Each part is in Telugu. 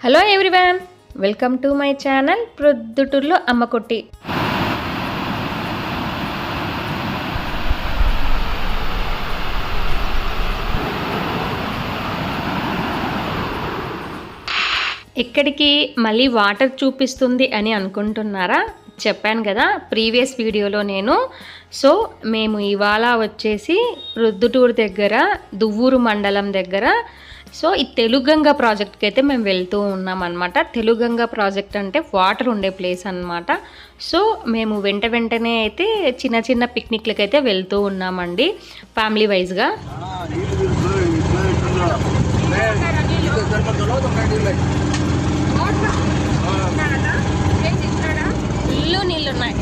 Hello everyone welcome to my channel ప్రొద్దుటూరులో అమ్మకొట్టి ఇక్కడికి మళ్ళీ వాటర్ చూపిస్తుంది అని అనుకుంటున్నారా? చెప్పాను కదా ప్రీవియస్ వీడియోలో నేను. సో మేము ఇవాళ వచ్చేసి ప్రొద్దుటూరు దగ్గర దువ్వూరు మండలం దగ్గర సో ఈ తెలుగంగ ప్రాజెక్ట్కి అయితే మేము వెళ్తూ ఉన్నాం అనమాట తెలుగంగ ప్రాజెక్ట్ అంటే వాటర్ ఉండే ప్లేస్ అన్నమాట సో మేము వెంట వెంటనే అయితే చిన్న చిన్న పిక్నిక్లకి అయితే వెళ్తూ ఉన్నామండి ఫ్యామిలీ వైజ్గా ఇల్లు నీళ్ళు ఉన్నాయి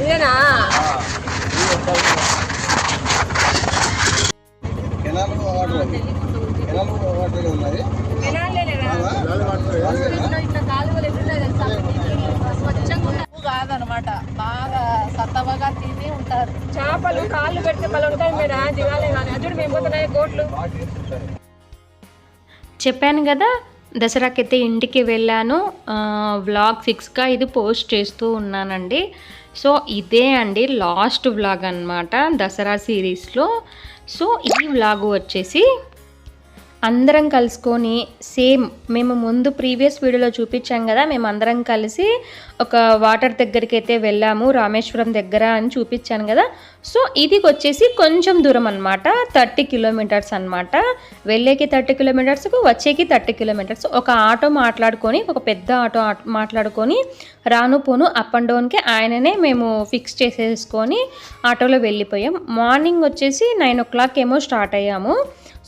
ఇదేనా? కెనాల్ వాటర్ కెనాల్ వాటర్ ఉన్నది. కాదనమాట. బాగా సత్తవగా తిని ఉంటారు. చేపలు కాళ్ళు పెడితే మళ్ళీ ఉంటాయి మేడం. దిగాలే కానీ. అజుడు మేము పోతున్నాయి గోట్లు చెప్పాను కదా దసరాకైతే ఇంటికి వెళ్ళాను. వ్లాగ్ ఫిక్స్గా ఇది పోస్ట్ చేస్తూ ఉన్నానండి. సో ఇదే అండి లాస్ట్ వ్లాగ్ అన్నమాట దసరా సిరీస్లో సో ఈ వ్లాగ్ వచ్చేసి అందరం కలుసుకొని సేమ్ మేము ముందు ప్రీవియస్ వీడియోలో చూపించాం కదా మేము అందరం కలిసి ఒక వాటర్ దగ్గరికి అయితే వెళ్ళాము రామేశ్వరం దగ్గర అని చూపించాను కదా. సో ఇది వచ్చేసి కొంచెం దూరం అనమాట థర్టీ కిలోమీటర్స్ అనమాట వెళ్ళేకి థర్టీ కిలోమీటర్స్కు వచ్చేకి థర్టీ కిలోమీటర్స్. ఒక ఆటో మాట్లాడుకొని ఒక పెద్ద ఆటో మాట్లాడుకొని రాను పోను అప్ అండ్ డౌన్కి ఆయననే మేము ఫిక్స్ చేసేసుకొని ఆటోలో వెళ్ళిపోయాం. మార్నింగ్ వచ్చేసి నైన్ ఓ క్లాక్ ఏమో స్టార్ట్ అయ్యాము.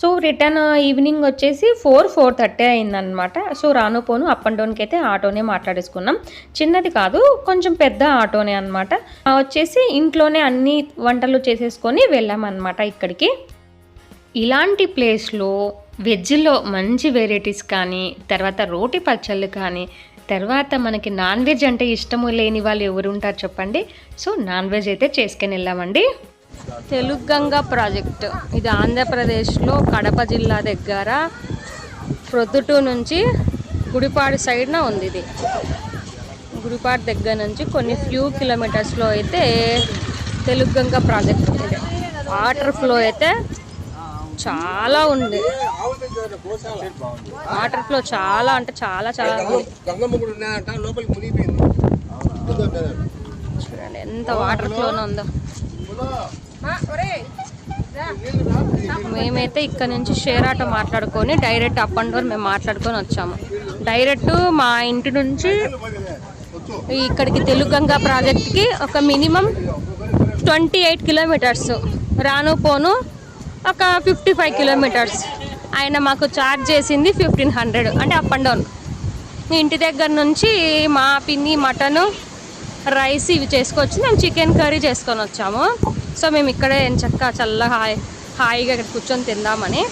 సో రిటర్న్ ఈవినింగ్ వచ్చేసి ఫోర్ ఫోర్ థర్టీ అయిందనమాట సో రాను పోను అప్ అండ్ డౌన్కి అయితే ఆటోనే మాట్లాడేసుకున్నాం. చిన్నది కాదు కొంచెం పెద్ద ఆటోనే అనమాట వచ్చేసి ఇంట్లోనే అన్ని వంటలు చేసేసుకొని వెళ్ళామన్నమాట ఇక్కడికి. ఇలాంటి ప్లేస్లో వెజ్లో మంచి వెరైటీస్ కానీ తర్వాత రోటి పచ్చళ్ళు కానీ తర్వాత మనకి నాన్ వెజ్ అంటే ఇష్టము లేని వాళ్ళు ఎవరు ఉంటారు చెప్పండి? సో నాన్ వెజ్ అయితే చేసుకొని వెళ్ళామండి. తెలుగంగ ప్రాజెక్ట్. ఇది ఆంధ్రప్రదేశ్లో కడప జిల్లా దగ్గర ప్రొద్దుటూ నుంచి గుడిపాడు సైడ్న ఉంది ఇది. గుడిపాడు దగ్గర నుంచి కొన్ని ఫ్యూ కిలోమీటర్స్లో అయితే తెలుగంగ ప్రాజెక్ట్ ఉంది వాటర్ ఫ్లో అయితే చాలా ఉంది. వాటర్ ఫ్లో చాలా అంటే చాలా చాలా చూడండి ఎంత వాటర్ ఫ్లోనే ఉందో. మేమైతే ఇక్కడ నుంచి షేర్ ఆటో మాట్లాడుకొని డైరెక్ట్ అప్ అండ్ డౌన్ మేము మాట్లాడుకొని వచ్చాము. డైరెక్ట్ మా ఇంటి నుంచి ఇక్కడికి తెలుగంగా ప్రాజెక్ట్కి ఒక మినిమం ట్వంటీ ఎయిట్ కిలోమీటర్స్ రాను పోను ఒక ఫిఫ్టీ ఫైవ్ కిలోమీటర్స్. ఆయన మాకు ఛార్జ్ చేసింది ఫిఫ్టీన్ హండ్రెడ్ అంటే అప్ అండ్ డౌన్. ఇంటి దగ్గర నుంచి మా పిన్ని మటను రైస్ ఇవి చేసుకొచ్చి మేము చికెన్ కర్రీ చేసుకొని వచ్చాము. సో మేము ఇక్కడే చక్క చల్లగా హాయి హాయిగా ఇక్కడ కూర్చొని తిందామని.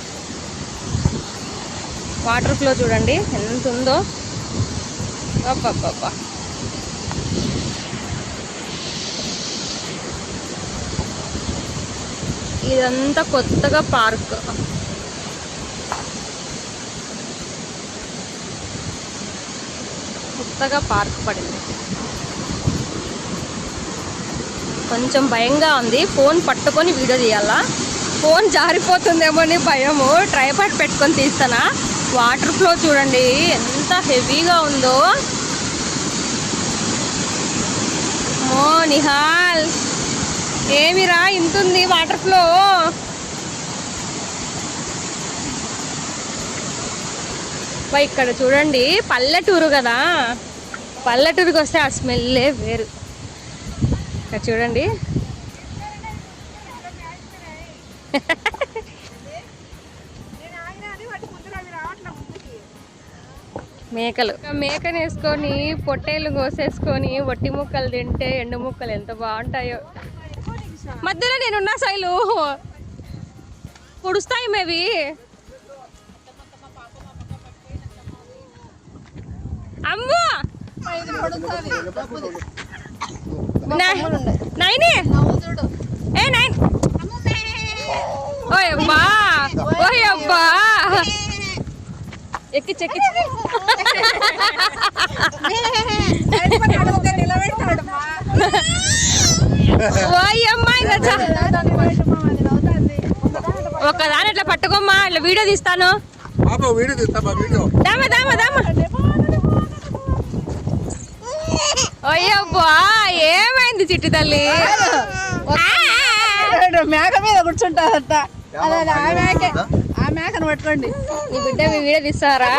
వాటర్ ఫ్లో చూడండి ఎంత ఉందో. అబ్బబ్బబ్బా. ఇదంతా కొత్తగా పార్క్. కొత్తగా పార్క్ పడింది. కొంచెం భయంగా ఉంది. ఫోన్ పట్టుకొని వీడియో తీయాలా? ఫోన్ జారిపోతుందేమో అని భయము. ట్రైపాడ్ పెట్టుకొని తీస్తానా? వాటర్ ఫ్లో చూడండి. ఎంత హెవీగా ఉందో. మో నిహాల్. ఏమిరా ఇంత ఉంది వాటర్ ఫ్లో? ఇక్కడ చూడండి పల్లెటూరు కదా. పల్లెటూరుకి వస్తే ఆ స్మెల్లే వేరు. చూడండి. మేకలు. మేకను వేసుకొని పొట్టేలు కోసేసుకొని వట్టి ముక్కలు తింటే ఎండు ముక్కలు ఎంత బాగుంటాయో. మధ్యలో నేనున్నా శైలు. పొడుస్తాయి మేవి అమ్మో! నైనే? ఏ నైన్ ఓయ్ అబ్బా. ఓయ్ అబ్బా. ఎక్కి చెక్కి ఇట్లా పట్టుకోమ్మా ఇట్లా వీడియో తీస్తాను. వీడియో తీస్తా వీడియో. దామా దామా దామా. అయ్యబ్బా ఏమైంది చిట్టి తల్లి? మేక మీద కూర్చుంటారంట అదే ఆ మేకే ఆ మేకను పట్టుకోండి. ఈ బిడ్డ మీ వీడియో తీస్తారా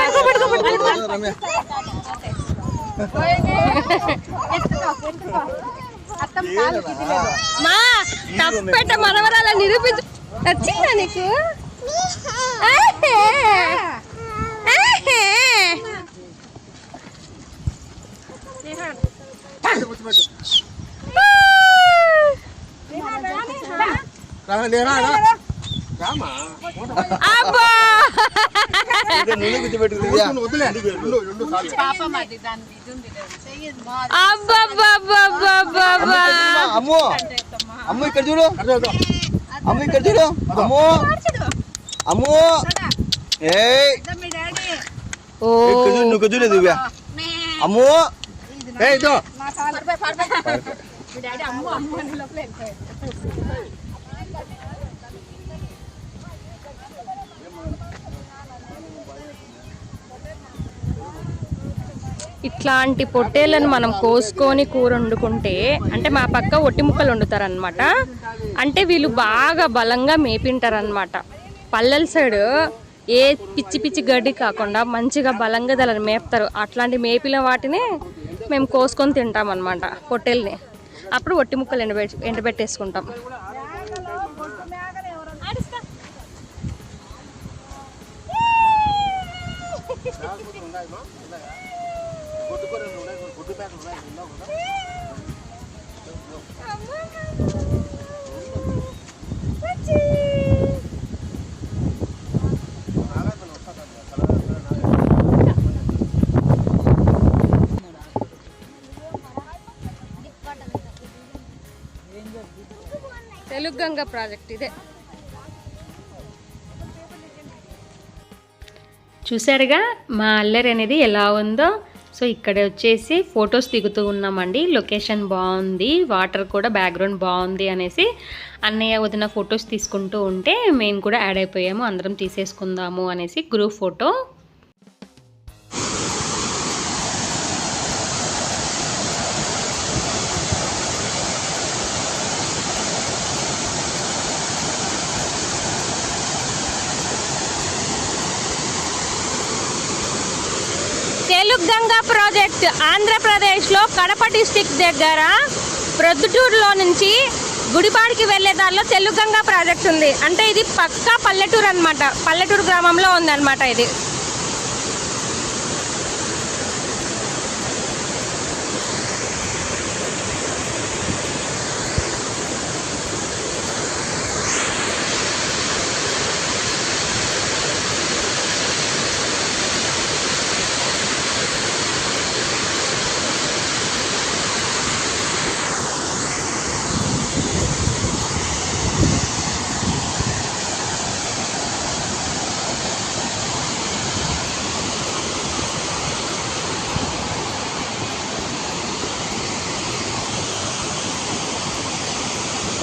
మా తప్పెట్ట మనవరాల నిరూపించు వచ్చిందా నీకు? ఆహే. అమ్మో అమ్మ. ఇక్కడ చూడు. అమ్మ ఇక్కడ చూడు. అమ్మో. అమ్మో. చూడు నువ్వు ఇక్కడ చూడు దివ్య. అమ్మో. ఏయ్, ఇదో. డాడీ అమ్మ అమ్మ లోపల ఇట్లాంటి పొట్టేలను మనం కోసుకొని కూర వండుకుంటే అంటే మా పక్క ఒట్టి ముక్కలు వండుతారనమాట అంటే వీళ్ళు బాగా బలంగా మేపింటారనమాట పల్లెల సైడ్ ఏ పిచ్చి పిచ్చి గడ్డి కాకుండా మంచిగా బలంగా దాన్ని మేపుతారు. అట్లాంటి మేపిన వాటిని మేము కోసుకొని తింటాం అనమాట పొట్టెల్ని. అప్పుడు ఒట్టి ముక్కలు ఎండబెట్టి ఎండబెట్టేసుకుంటాం తెలుగు గంగ ప్రాజెక్ట్ ఇదే. చూసారుగా మా అల్లరి అనేది ఎలా ఉందో? సో ఇక్కడ వచ్చేసి ఫొటోస్ దిగుతూ ఉన్నామండి. లొకేషన్ బాగుంది వాటర్ కూడా బ్యాక్గ్రౌండ్ బాగుంది అనేసి అన్నయ్య వదిన ఫొటోస్ తీసుకుంటూ ఉంటే మేము కూడా యాడ్ అయిపోయాము అందరం తీసేసుకుందాము అనేసి గ్రూప్ ఫోటో ప్రాజెక్ట్ ఆంధ్రప్రదేశ్లో కడప డిస్టిక్ దగ్గర ప్రొద్దుటూరులో నుంచి గుడిపాడికి వెళ్ళే దారిలో తెలుగంగా ప్రాజెక్ట్ ఉంది. అంటే ఇది పక్కా పల్లెటూరు అన్నమాట. పల్లెటూరు గ్రామంలో ఉందన్నమాట ఇది.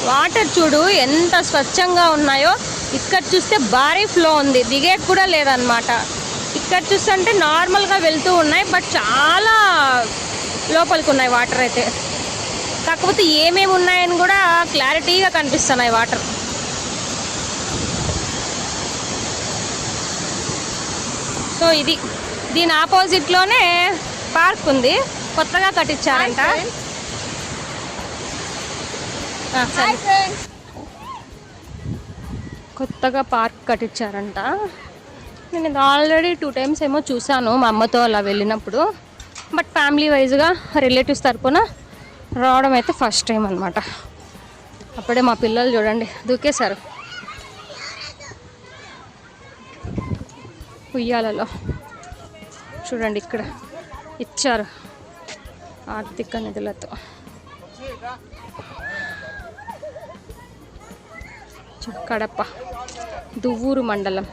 వాటర్ చూడు ఎంత స్వచ్ఛంగా ఉన్నాయో. ఇక్కడ చూస్తే భారీ ఫ్లో ఉంది. దిగేకి కూడా లేదనమాట ఇక్కడ చూస్తుంటే నార్మల్గా వెళ్తూ ఉన్నాయి బట్ చాలా లోపలికి ఉన్నాయి వాటర్ అయితే. కాకపోతే ఏమేమి ఉన్నాయని కూడా క్లారిటీగా కనిపిస్తున్నాయి వాటర్. సో ఇది దీని ఆపోజిట్లోనే పార్క్ ఉంది. కొత్తగా కట్టించారంట. కొత్తగా పార్క్ కట్టించారంట. నేను ఇది ఆల్రెడీ టూ టైమ్స్ ఏమో చూశాను మా అమ్మతో అలా వెళ్ళినప్పుడు. బట్ ఫ్యామిలీ వైజ్గా రిలేటివ్స్ తరపున రావడం అయితే ఫస్ట్ టైం అనమాట అప్పుడే మా పిల్లలు చూడండి దూకేశారు. ఉయ్యాలలో. చూడండి ఇక్కడ ఇచ్చారు ఆర్థిక నిధులతో. కడప దువ్వూరు మండలం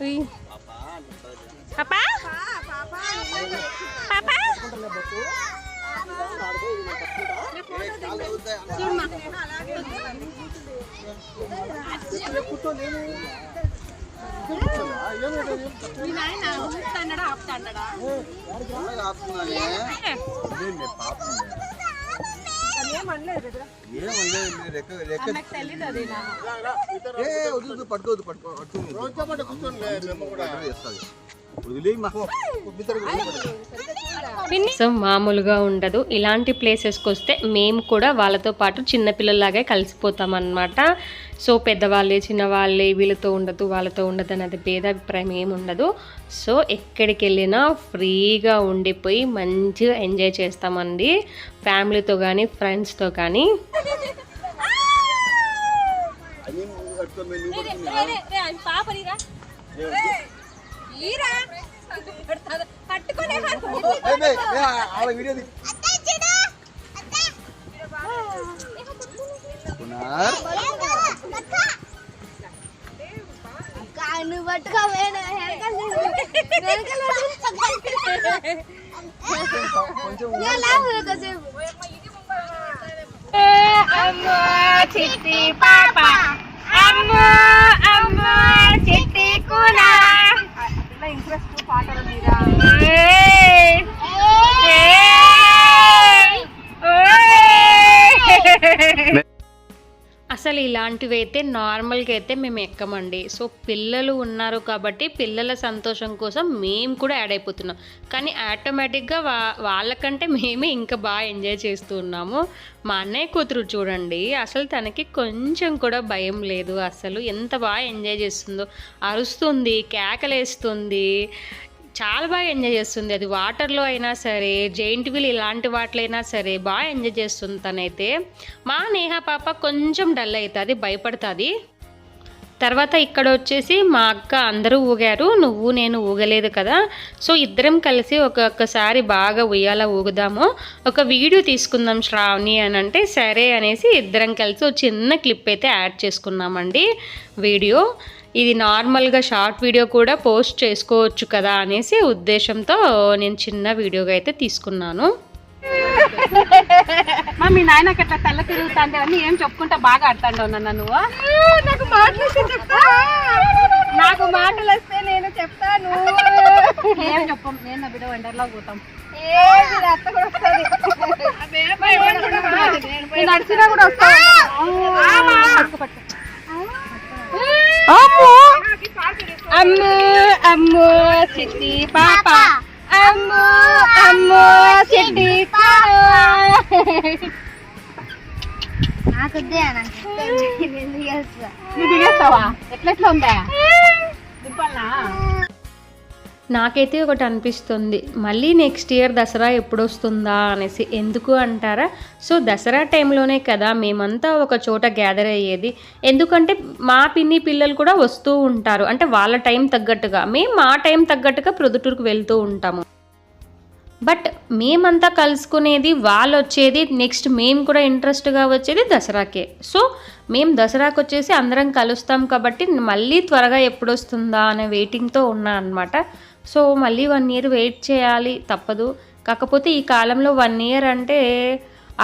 ఉయ్. ఏ వద్దు పట్టుకోవద్దు పట్టుకో రోజుతో పాటు కూర్చోండి మేము కూడా వదిలేయమ్మా సో మామూలుగా ఉండదు. ఇలాంటి ప్లేసెస్కి వస్తే మేము కూడా వాళ్ళతో పాటు చిన్నపిల్లలాగే కలిసిపోతాం అన్నమాట సో పెద్దవాళ్ళే చిన్నవాళ్ళే వీళ్ళతో ఉండదు వాళ్ళతో ఉండదు అనేది భేదాభిప్రాయం ఏమి ఉండదు. సో ఎక్కడికి వెళ్ళినా ఫ్రీగా ఉండిపోయి మంచిగా ఎంజాయ్ చేస్తామండి. ఫ్యామిలీతో కానీ ఫ్రెండ్స్తో కానీ అని పట్టుకో మేము నువ్వు పట్టుకున్నా ఏ, బే, ఏ, ఆడ వీడియో తీ. కునార్ నువ్వు పట్టుకో చిట్టి పాప అమ్మ అమ్మ చిట్టి కూడా ఇంట్రెస్ట్ పాటల మీద. అసలు ఇలాంటివి అయితే నార్మల్గా అయితే మేము ఎక్కమండి. సో పిల్లలు ఉన్నారు కాబట్టి పిల్లల సంతోషం కోసం మేము కూడా యాడ్ అయిపోతున్నాం. కానీ ఆటోమేటిక్గా వా వాళ్ళకంటే మేమే ఇంకా బాగా ఎంజాయ్ చేస్తూ ఉన్నాము. మా అన్నయ్య కూతురు చూడండి అసలు తనకి కొంచెం కూడా భయం లేదు. అసలు ఎంత బాగా ఎంజాయ్ చేస్తుందో. అరుస్తుంది కేకలేస్తుంది. చాలా బాగా ఎంజాయ్ చేస్తుంది. అది వాటర్లో అయినా సరే జైంట్ వీల్ ఇలాంటి వాటిలైనా సరే బాగా ఎంజాయ్ చేస్తుంది తనైతే. మా నేహ పాప కొంచెం డల్ అవుతుంది భయపడుతుంది. తర్వాత ఇక్కడ వచ్చేసి మా అక్క అందరూ ఊగారు నువ్వు నేను ఊగలేదు కదా. సో ఇద్దరం కలిసి ఒక్కొక్కసారి బాగా ఉయ్యాల ఊగుదాము. ఒక వీడియో తీసుకుందాం శ్రావణి అని అంటే సరే అనేసి ఇద్దరం కలిసి ఒక చిన్న క్లిప్ అయితే యాడ్ చేసుకున్నామండి వీడియో. ఇది నార్మల్గా షార్ట్ వీడియో కూడా పోస్ట్ చేసుకోవచ్చు కదా అనేసి ఉద్దేశంతో నేను చిన్న వీడియోగా అయితే తీసుకున్నాను. మా మీ నాయనకి అట్లా తెల్ల తిరుగుతాండే అని ఏం చెప్పుకుంటా బాగా ఆడుతాండవు నన్ను నువ్వు? నాకు మాటలు నాకు మాటలు వస్తే నేను చెప్తాను. ఏం చెప్పం నేను నా బిడ్డ వండర్లో పోతాం. నడిచినా కూడా వస్తాను. అమ్ము! అమ్ము చిట్టి పాప. అమ్ము అమ్ము చిట్టి నాకు దిగేస్తావా? ఎట్లెట్లా ఉందా? దింపాలనా? నాకైతే ఒకటి అనిపిస్తుంది. మళ్ళీ నెక్స్ట్ ఇయర్ దసరా ఎప్పుడు వస్తుందా అనేసి. ఎందుకు అంటారా? సో దసరా టైంలోనే కదా మేమంతా ఒక చోట గ్యాదర్ అయ్యేది. ఎందుకంటే మా పిన్ని పిల్లలు కూడా వస్తూ ఉంటారు. అంటే వాళ్ళ టైం తగ్గట్టుగా. మేము మా టైం తగ్గట్టుగా ప్రొద్దుటూరుకు వెళ్తూ ఉంటాము. బట్ మేమంతా కలుసుకునేది వాళ్ళు వచ్చేది నెక్స్ట్ మేము కూడా ఇంట్రెస్ట్గా వచ్చేది దసరాకే. సో మేము దసరాకు వచ్చేసి అందరం కలుస్తాం కాబట్టి మళ్ళీ త్వరగా ఎప్పుడు వస్తుందా అనే వెయిటింగ్తో ఉన్నా అనమాట సో మళ్ళీ వన్ ఇయర్ వెయిట్ చేయాలి తప్పదు. కాకపోతే ఈ కాలంలో వన్ ఇయర్ అంటే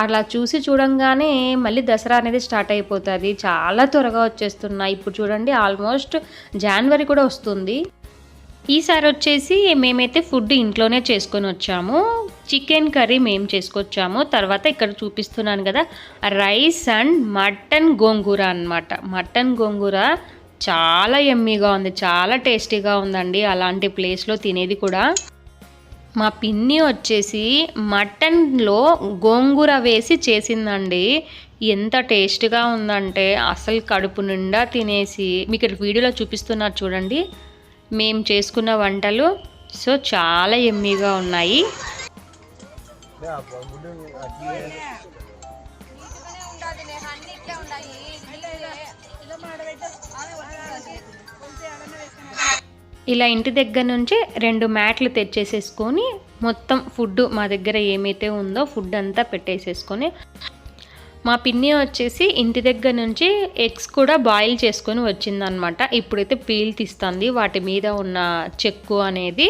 అలా చూసి చూడంగానే మళ్ళీ దసరా అనేది స్టార్ట్ అయిపోతుంది. చాలా త్వరగా వచ్చేస్తున్నాయి. ఇప్పుడు చూడండి ఆల్మోస్ట్ జనవరి కూడా వస్తుంది. ఈసారి వచ్చేసి మేమైతే ఫుడ్ ఇంట్లోనే చేసుకొని వచ్చాము. చికెన్ కర్రీ మేము చేసుకొచ్చాము. తర్వాత ఇక్కడ చూపిస్తున్నాను కదా రైస్ అండ్ మటన్ గోంగూర అన్నమాట. మటన్ గోంగూర చాలా ఎమ్మీగా ఉంది. చాలా టేస్టీగా ఉందండి. అలాంటి ప్లేస్లో తినేది కూడా. మా పిన్ని వచ్చేసి మటన్లో గోంగూర వేసి చేసిందండి. ఎంత టేస్ట్గా ఉందంటే అసలు కడుపు నిండా తినేసి. మీకు ఇక్కడ వీడియోలో చూపిస్తున్నారు చూడండి. మేము చేసుకున్న వంటలు. సో చాలా ఎమ్మీగా ఉన్నాయి. ఇలా ఇంటి దగ్గర నుంచి రెండు మ్యాట్లు తెచ్చేసేసుకొని మొత్తం ఫుడ్ మా దగ్గర ఏమైతే ఉందో ఫుడ్ అంతా పెట్టేసేసుకొని మా పిన్ని వచ్చేసి ఇంటి దగ్గర నుంచి ఎగ్స్ కూడా బాయిల్ చేసుకొని వచ్చిందనమాట ఇప్పుడైతే పీల్ తీస్తుంది. వాటి మీద ఉన్న చెక్కు అనేది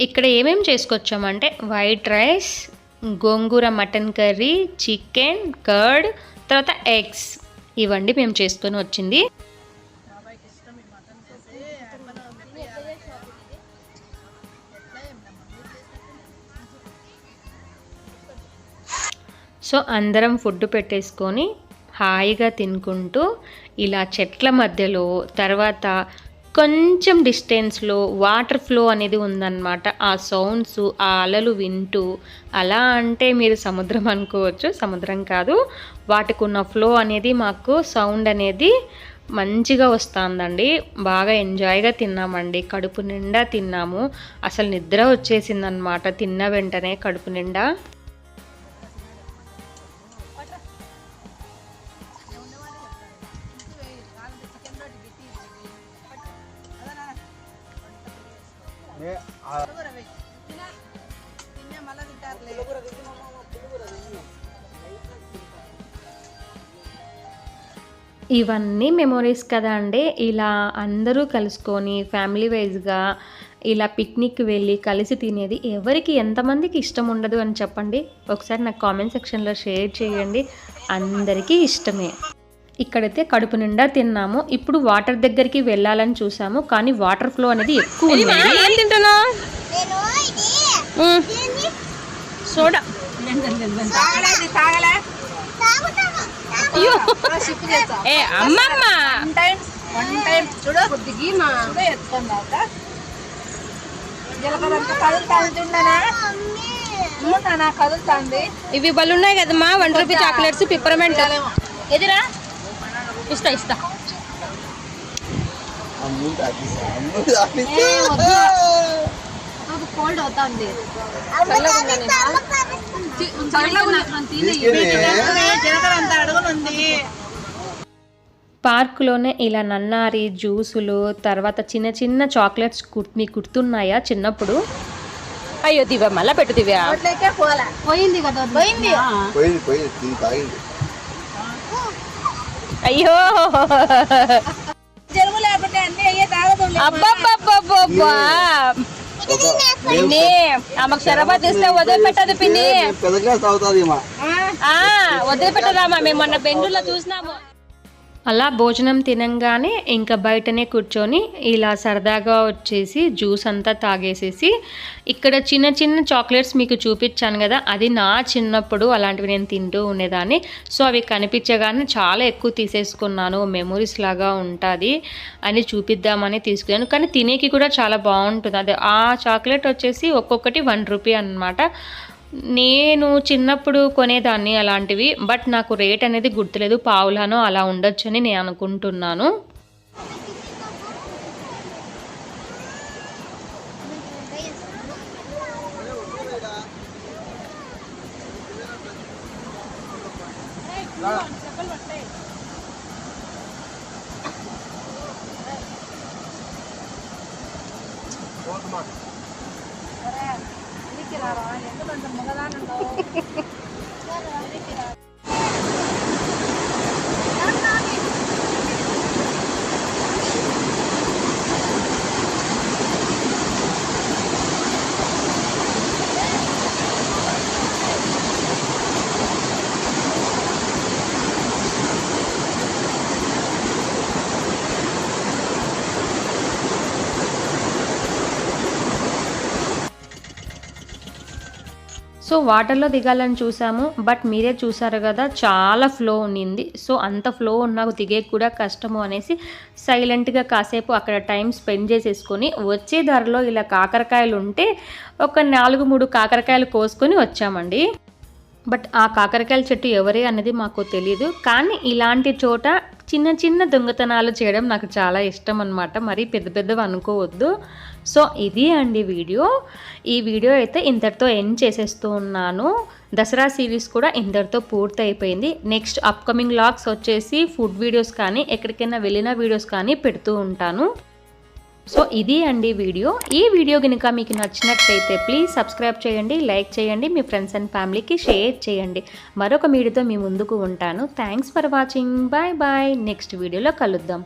ఇక్కడ ఏమేమి చేసుకొచ్చామంటే white rice gongura mutton curry chicken curd తర్వాత ఎగ్స్. ఇవండి మేము చేసుకొని వచ్చింది. సో అందరం ఫుడ్ పెట్టేసుకొని హాయిగా తినుకుంటూ ఇలా చెట్ల మధ్యలో తర్వాత కొంచెం డిస్టెన్స్లో వాటర్ ఫ్లో అనేది ఉందన్నమాట. ఆ సౌండ్స్ ఆ అలలు వింటూ అలా అంటే మీరు సముద్రం అనుకోవచ్చు సముద్రం కాదు. వాటికి ఉన్న ఫ్లో అనేది మాకు సౌండ్ అనేది మంచిగా వస్తుందండి. బాగా ఎంజాయ్గా తిన్నామండి. కడుపు నిండా తిన్నాము. అసలు నిద్ర వచ్చేసిందనమాట తిన్న వెంటనే కడుపు నిండా. ఇవన్నీ మెమొరీస్ కదా అండి. ఇలా అందరూ కలుసుకొని ఫ్యామిలీ వైజ్గా ఇలా పిక్నిక్ వెళ్ళి కలిసి తినేది ఎవరికి ఎంతమందికి ఇష్టం ఉండదు అని చెప్పండి. ఒకసారి నాకు కామెంట్ సెక్షన్లో షేర్ చేయండి. అందరికీ ఇష్టమే. ఇక్కడైతే కడుపు నిండా తిన్నాము. ఇప్పుడు వాటర్ దగ్గరికి వెళ్ళాలని చూసాము. కానీ వాటర్ ఫ్లో అనేది ఎక్కువ ఉంది. ఏం తింటున్నావు? సోడా. అయ్యో. ఏ అమ్మమ్మ. ఇవి బలున్నాయి కదమ్మా. వన్ రూపీ చాక్లెట్స్ పిప్పరమెంట్ ఎదిరా ఇస్తా ఇస్తా తాకిస్తా కోల్డ్ అవుతుంది. పార్కులోనే ఇలా నన్నారి జ్యూసులు తర్వాత చిన్న చిన్న చాక్లెట్స్ కుట్ మీకు గుర్తున్నాయా చిన్నప్పుడు? అయ్యో దివ్య మళ్ళా పెట్టు దివ్య. పోయింది కదా పోయింది. అయ్యో. అబ్బబ్బబ్బబ్బబ్బా. ఒక పిన్ని ఆమెకు షరబత్ ఇస్తే వదిలిపెట్టదు పిన్ని. వదిలిపెట్టదామా మేము మొన్న బెంగళూరులో చూసినాము. అలా భోజనం తినంగానే ఇంకా బయటనే కూర్చొని ఇలా సరదాగా వచ్చేసి జ్యూస్ అంతా తాగేసేసి ఇక్కడ చిన్న చిన్న చాక్లెట్స్ మీకు చూపించాను కదా అది నా చిన్నప్పుడు అలాంటివి నేను తింటూ ఉండేదాన్ని. సో అవి కనిపించగానే చాలా ఎక్కువ తీసేసుకున్నాను మెమొరీస్ లాగా ఉంటుంది అని చూపిద్దామని తీసుకున్నాను. కానీ తినేకి కూడా చాలా బాగుంటుంది. అది ఆ చాక్లెట్ వచ్చేసి ఒక్కొక్కటి వన్ రూపీ అన్నమాట. నేను చిన్నప్పుడు కొనేదాన్ని అలాంటివి బట్ నాకు రేట్ అనేది గుర్తులేదు. పావులానో అలా ఉండొచ్చు అని నేను అనుకుంటున్నాను. Magalanan daw. సో వాటర్లో దిగాలని చూసాము బట్ మీరే చూసారు కదా చాలా ఫ్లో ఉన్నింది సో అంత ఫ్లో ఉన్న దిగే కూడా కష్టము అనేసి సైలెంట్గా కాసేపు అక్కడ టైం స్పెండ్ చేసేసుకొని వచ్చే ధరలో ఇలా కాకరకాయలు ఉంటే ఒక నాలుగు మూడు కాకరకాయలు కోసుకొని వచ్చామండి. బట్ ఆ కాకరకాయల చెట్టు ఎవరే అనేది మాకు తెలియదు కానీ ఇలాంటి చోట చిన్న చిన్న దొంగతనాలు చేయడం నాకు చాలా ఇష్టం అనమాట మరి పెద్ద పెద్దవి అనుకోవద్దు. సో ఇది అండి వీడియో. ఈ వీడియో అయితే ఇంతటితో ఎండ్ చేసేస్తూ ఉన్నాను. దసరా సిరీస్ కూడా ఇందరితో పూర్తయిపోయింది. నెక్స్ట్ అప్కమింగ్ లాగ్స్ వచ్చేసి ఫుడ్ వీడియోస్ కానీ ఎక్కడికైనా వెళ్ళిన వీడియోస్ కానీ పెడుతూ ఉంటాను. సో ఇది అండి వీడియో. ఈ వీడియో కనుక మీకు నచ్చినట్లయితే ప్లీజ్ సబ్స్క్రైబ్ చేయండి లైక్ చేయండి మీ ఫ్రెండ్స్ అండ్ ఫ్యామిలీకి షేర్ చేయండి. మరొక వీడియోతో మీ ముందుకు ఉంటాను. Thanks for watching bye bye next వీడియోలో కలుద్దాం.